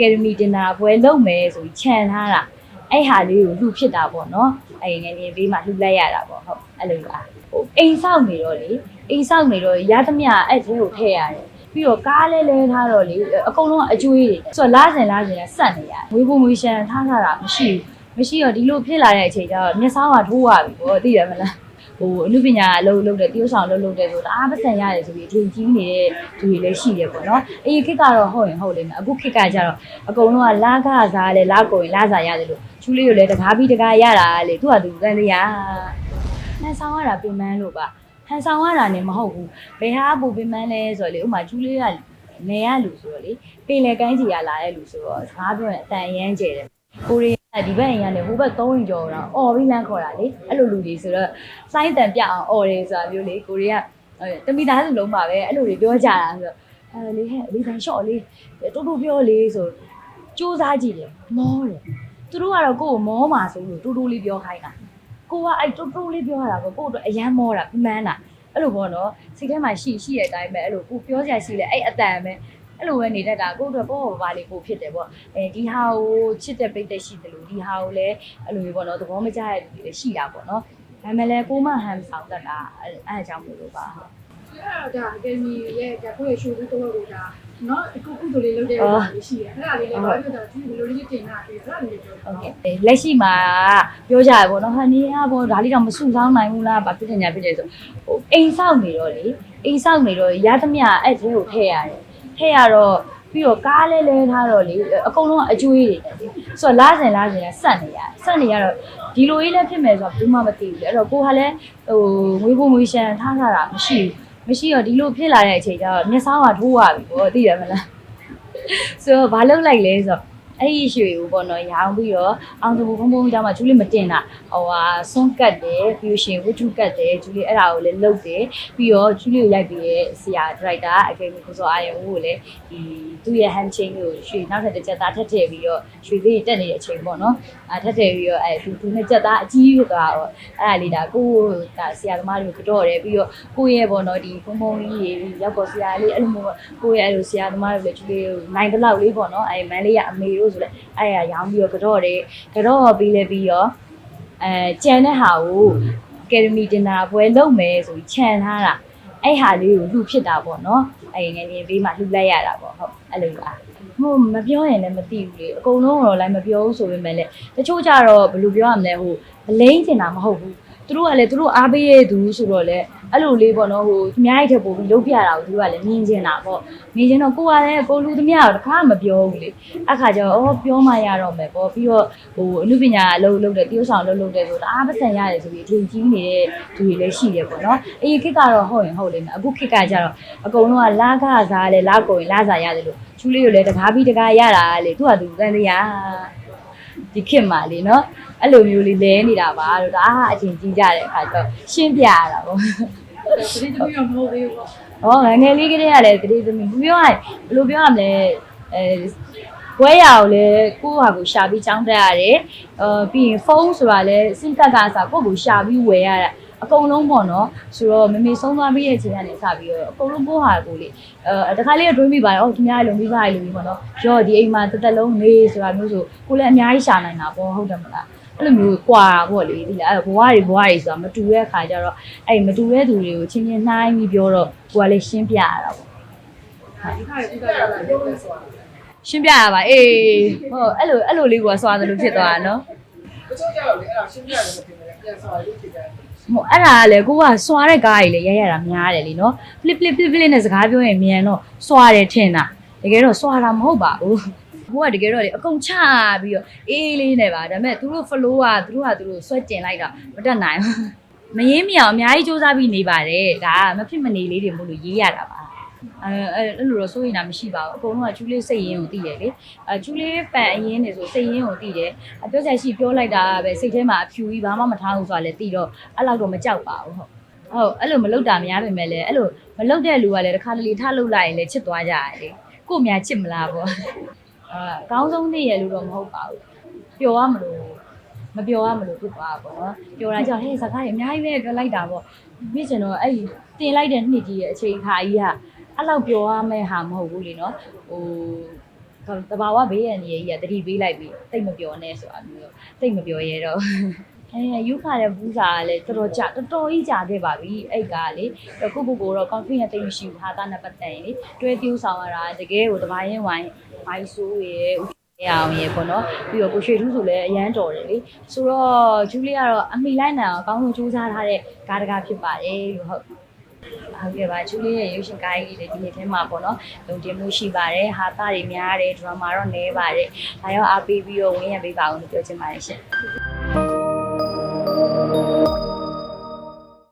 ကယ်ဒမီတင်တာပွဲလုပ်မယ်ဆိုပြီးခြံထားတာအဲ့ဟာလေးကိုလှူဖြစ်တာပေါ့နော်အဲ့ငယ်ငယ်လေးမှလှူလိုက်ရတာပေါ့ဟုတ်အဲ့လိုလားဟိုအိမ်ဆောက်နေတော့လေအိမ်ဆောက်နေတော့ရသမျှအဲ့ထဲကိုထည့်ရတယ်ပြီးတော့ကားလဲလဲထားတော့လေအကုန်လုံးအကျွေးတွေဆိုတော့လာစင်လာစင်ဆက်နေရတယ်ငွေပုံငွေရှန်ထားထားတာမရှိဘူးမရှိတော့ဒီလိုဖြစ်လာတဲ့အချိန်ကျတော့မျက်စောင်းကထိုးရပြီပေါ့သိတယ်မလား ဟိုအနုပညာအလုပ်လုပ်တဲ့တရုပ်ဆောင်လုပ်လုပ်တဲ့ဆိုတာအားပစံရတယ်ဆိုပြီးအထင်ကြီးနေတဲ့သူတွေလည်းရှိတယ်ပေါ့နော်အရင်ခေတ်ကတော့ဟုတ်ရင်ဟုတ်လိမ့်မယ်အခုခေတ်ကကျတော့အကုန်လုံးကလာခစားလဲလာကုန်ရင်လာစားရတယ်လို့ချူလေးကိုလည်းတကားပြီးတကားရတာလေသူကသူတန်တရားဟန်ဆောင်ရတာပြင်ပန်းလို့ပါဟန်ဆောင်ရတာနေမဟုတ်ဘူးဘယ်ဟာပူပြင်ပန်းလဲဆိုတော့လေဥမာချူလေးကနေရလူဆိုတော့လေပင်လေကိုင်းကြီးရလာတဲ့လူဆိုတော့စကားပြောရင်အတန်ရမ်းကျဲတယ် ကိုရီးယားဒီဘက်အိမ်ကနေဟိုဘက်3ရင်ကျော်တော့အော်ပြီးလမ်းခေါ်တာလေအဲ့လိုလူတွေဆိုတော့စိုင်းတန်ပြအောင်အော်တယ်ဆိုတာမျိုးလေကိုရီးယားတမိသားစုလုံးပါပဲအဲ့လိုတွေပြောကြတာဆိုတော့အဲလေဟဲ့လေးတန်လျှော့လေးတူတူပြောလေးဆိုစူးစားကြည့်တယ်မောတယ်သူတို့ကတော့ကိုယ့်ကိုမောမှာဆိုလို့တူတူလေးပြောခိုင်းတာကိုကအဲ့တူတူလေးပြောရတာကိုကို့အတွက်အရန်မောတာမှန်းတာအဲ့လိုပေါ့နော်စိတ်ထဲမှာရှိရှိတဲ့အတိုင်းပဲအဲ့လိုကိုပြောစရာရှိလဲအဲ့အတန်ပဲ အဲ့လိုပဲနေတတ်တာကိုယ့်အတွက်ပေါ့ပါလေးပို့ဖြစ်တယ်ပေါ့အဲဒီဟာကိုချစ်တဲ့ပိတ်သက်ရှိတယ်လို့ဒီဟာကိုလည်းအဲ့လိုမျိုးပေါ့နော်သဘောမကျတဲ့လူတွေလည်းရှိတာပေါ့နော်ဒါမှလည်းကိုမဟန်ဆောင်တတ်တာအဲ့အဲအကြောင်းမို့လို့ပါဟုတ်အဲ့ဒါအကယ်မီရဲ့ဒါကိုယ့်ရဲ့ show ကိုတော့ကိုဒါနော်အခုကုသိုလ်လေးလုပ်တဲ့ဟာလေးရှိတယ်အဲ့ဒါလေးလည်းဘာလို့တော့ဒီလိုလေးတင်တာတွေ့ရတာလည်းပြောဟုတ်ကဲ့လက်ရှိမှာပြောကြရပေါ့နော်ဟာနေရပေါ့ဒါလေးတော့မစုဆောင်နိုင်ဘူးလားဘာဖြစ်နေ냐ဖြစ်နေဆိုဟိုအိမ်ဆောက်နေတော့လေအိမ်ဆောက်နေတော့ရသမျှအဲ့ဒီကိုထည့်ရတယ် ထည့်ရတော့ပြီးတော့ကားလဲလဲထားတော့လေအကုန်လုံးအကျွေးတွေဆိုတော့လာစင်လာစင်ဆက်နေရဆက်နေရတော့ဒီလိုကြီးလည်းဖြစ်မယ်ဆိုတော့ဘူးမှမသိဘူးလေအဲ့တော့ကိုကလည်းဟိုငွေပုံငွေရှန်ထားထားတာမရှိဘူးမရှိတော့ဒီလိုဖြစ်လာတဲ့အချိန်ကျတော့မျက်စောင်းကထိုးရပြီပေါ့သိတယ်မလားဆိုတော့ဘာလုပ်လိုက်လဲဆိုတော့ အဲ့ဒီရွှေကိုပေါ့နော်ရောင်းပြီးတော့အောင်သူဘုံဘုံကြောင့်မှဂျူလီမတင်တာဟိုဟာဆွန့်ကတ်တယ်ပြီးလို့ရှိရင်ဝတ္ထုကတ်တယ်ဂျူလီအဲ့ဒါကိုလည်းလုပ်တယ်ပြီးတော့ဂျူလီကိုရိုက်ပြီးရဲ့ဆရာဒရိုက်တာအကယ်ဒမီကိုစောအာယုံကိုလည်းဒီသူ့ရဲ့ hand chain ကိုရွှေနောက်ထပ်တစ်ချက်သားထပ်ထည့်ပြီးတော့ရွှေလေးတက်နေတဲ့အချိန်ပေါ့နော်အဲထပ်ထည့်ပြီးတော့အဲသူသူနှစ်ချက်သားအကြီးဖြစ်သွားတော့အဲ့ဒါလေးဒါကိုဒါဆရာသမားတွေကိုကတော့တယ်ပြီးတော့ကိုရဲ့ပေါ့နော်ဒီဘုံဘုံကြီးတွေရောက်ပေါ်ဆရာလေးအဲ့လိုမျိုးကိုရဲ့အဲ့လိုဆရာသမားတွေလည်းဂျူလီကိုနိုင်တဲ့လောက်လေးပေါ့နော်အဲမန်လေးကအမေတို့ဆိုလဲအဲ့ရရောင်းပြီးတော့ကတော့တယ်ကတော့ပြီးလဲပြီးတော့အဲကြံတဲ့ဟာကိုအကယ်ဒမီတင်တာပွဲလုပ်မယ်ဆိုပြီးခြံထားတာအဲ့ဟာလေးကိုလှူဖြစ်တာပေါ့နော်အဲ့ငယ်ငယ်လေးမှလှူလိုက်ရတာပေါ့ဟုတ်အဲ့လိုလားဟိုမပြောရင်လည်းမသိဘူးလေအကုန်လုံးတော့လည်းမပြောဘူးဆိုပေမဲ့လည်းတချို့ကြတော့ဘယ်လိုပြောရမလဲဟိုမလိမ့်တင်တာမဟုတ်ဘူး သူတို့ကလည်းသူတို့အားပေးရသူဆိုတော့လေအဲ့လိုလေးပေါ့နော်ဟိုအများကြီးထပ်ပို့ပြီးလုပ်ပြတာကိုသူတို့ကလည်းမြင်ကျင်တာပေါ့မြင်ကျင်တော့ကိုကလည်းကိုလူသမျှတော့တခါမပြောဘူးလေအခါကျတော့အော်ပြောမှရတော့မယ်ပေါ့ပြီးတော့ဟိုအမှုပညာအလုပ်လုပ်တဲ့တရုပ်ဆောင်လုပ်လုပ်တဲ့ဆိုတာအားပစံရတယ်ဆိုပြီးအထင်ကြီးနေတဲ့သူတွေလည်းရှိတယ်ပေါ့နော်အရင်ခေတ်ကတော့ဟုတ်ရင်ဟုတ်လိမ့်မယ်အခုခေတ်ကကျတော့အကုန်လုံးကလာခစားလဲလာကုန်ရင်လာစားရတယ်လို့ချူလေးကိုလည်းတကားပြီးတကားရတာလေသူကသူတန်တရား ဒီခေတ်မှာလေနော်အဲ့လိုမျိုးလေးလဲနေတာပါတော့ဒါအချင်းကြီးကြတဲ့အခါကျတော့ရှင်းပြရတာပေါ့ဒီတမီးတော့မဟုတ်သေးဘူးပေါ့။ဟောငယ်ငယ်လေးကလေးကလည်းတတိသမီးပြောရရင်ဘယ်လိုပြောရမလဲအဲဘွဲရအောင်လဲကိုယ့်ဟာကိုရှာပြီးចောင်းတက်ရတယ်။အာပြီးရင်ဖုန်းဆိုတာလဲစင်ကတ်ကအစားကိုယ့်ကိုရှာပြီးဝယ်ရတာ အကုန်လုံးပေါ့နော်ဆိုတော့မမေဆုံးသွားပြီးတဲ့အချိန်ကနေစပြီးတော့အကုန်လုံးကိုယ့်ဟာကိုလေအဲတခါလေးတော့တွေးမိပါတယ်။အော်သူများလုံးပြီးပါလေလို့ပေါ့နော်။ရော့ဒီအိမ်မှာတစ်သက်လုံးနေဆိုတာမျိုးဆိုကိုလည်းအများကြီးရှာနိုင်တာပေါ့ဟုတ်တယ်မလား။အဲ့လိုမျိုးကွာပေါ့လေဒီလားအဲ့ဘဝတွေဘဝတွေဆိုတာမတူတဲ့အခါကျတော့အဲ့မတူတဲ့သူတွေကိုချင်းချင်းနှိုင်းပြီးပြောတော့ကိုကလည်းရှင်းပြရတာပေါ့ဒီခါရဲ့ကုသရတာပြောလဲဆိုတာရှင်းပြရပါအေးဟုတ်အဲ့လိုအဲ့လိုလေးကိုစွာတယ်လို့ဖြစ်သွားတာနော်တချို့ကြောက်လေအဲ့ဒါရှင်းပြတယ်မဖြစ်ဘူးပြန်ဆော်လေးဖြစ်တယ် ဟိုအဲ့ဒါကလေကိုကစွာတဲ့ကားကြီးလေရရတာများတယ်လीနော် flip flip flip flip နဲ့စကားပြောရင်မြန်တော့စွာတယ်ထင်တာတကယ်တော့စွာတာမဟုတ်ပါဘူးဟိုကတကယ်တော့လေအကုန်ချပြီးတော့အေးလေးနဲ့ပါဒါပေမဲ့သူတို့ flow ကသူတို့ကသူတို့ဆွဲတင်လိုက်တာမတက်နိုင်ဘူးမရင်းမရအောင်အများကြီးစူးစမ်းပြီးနေပါတယ်ဒါကမဖြစ်မနေလေးတွေမို့လို့ရေးရတာပါ အဲအဲ့အဲ့လိုတော့စိုးရိမ်တာမရှိပါဘူးအကုန်လုံးကကျူးလေးစိတ်ရင်းကိုသိတယ်လေအဲကျူးလေးဖန်အရင်နေဆိုစိတ်ရင်းကိုသိတယ်အပြောချက်ရှိပြောလိုက်တာပဲစိတ်ထဲမှာအဖြူကြီးဘာမှမထားဘူးဆိုတာလည်းသိတော့အဲ့လောက်တော့မကြောက်ပါဘူးဟုတ်ဟုတ်အဲ့လိုမလုပ်တာများပေမဲ့လည်းအဲ့လိုမလုပ်တဲ့လူကလည်းတစ်ခါတလေထားလုပ်လိုက်ရင်လည်းချစ်သွားကြတယ်လေကို့များချစ်မလားပေါ့အာအကောင်းဆုံးနေရလို့တော့မဟုတ်ပါဘူးပျော်ရမလို့မပျော်ရမလို့ဖြစ်သွားတာပေါ့နော်ပျော်တာကြောင့်ဟဲ့စကားကြီးအများကြီးပဲပြောလိုက်တာပေါ့မြင့်ချင်တော့အဲ့ဒီတင်လိုက်တဲ့နှစ်ကြီးရဲ့အချိန်ခါကြီးက အဲ့လောက်ပျော်ရမယ့်ဟာမဟုတ်ဘူးလေနော်ဟိုတဘာဝဘေးရန်ကြီးကြီးကတတိပေးလိုက်ပြီးတိတ်မပြောနဲ့ဆိုတာမျိုးတိတ်မပြောရဲတော့အဲယူခါတဲ့ဘူးစာကလည်းတော်တော်ကြာတော်တော်ကြီးကြာခဲ့ပါပြီအဲ့ကလေခုခုကိုတော့ confidence တိတ်မရှိဘူးဟာတာနဲ့ပတ်သက်ရင်လေတွဲ tiêu ဆောင်ရတာတကယ်ကိုတဘာရင်ဝိုင်းဘိုင်းဆိုးရဲ့ရအောင်ရေပေါ့နော်ပြီးတော့ကိုရွှေထူးဆိုလည်းအရန်တော်တယ်လေဆိုတော့ဂျူလီကတော့အမိလိုက်နိုင်အောင်အကောင်းဆုံးစူးစမ်းထားတဲ့ကားတကားဖြစ်ပါတယ်လို့ဟုတ် ဟုတ်ကဲ့ပါဂျူလီရဲ့ရုပ်ရှင်ကားကြီးတွေဒီနေ့ထဲမှာပေါ့နော်လုံတင်မှုရှိပါတယ်ဟာတာတွေများတယ်ဒရမာတော့နည်းပါတယ်ဒါရောအားပေးပြီးတော့ဝင်းရပေးပါအောင်လို့ပြောချင်ပါတယ်ရှင်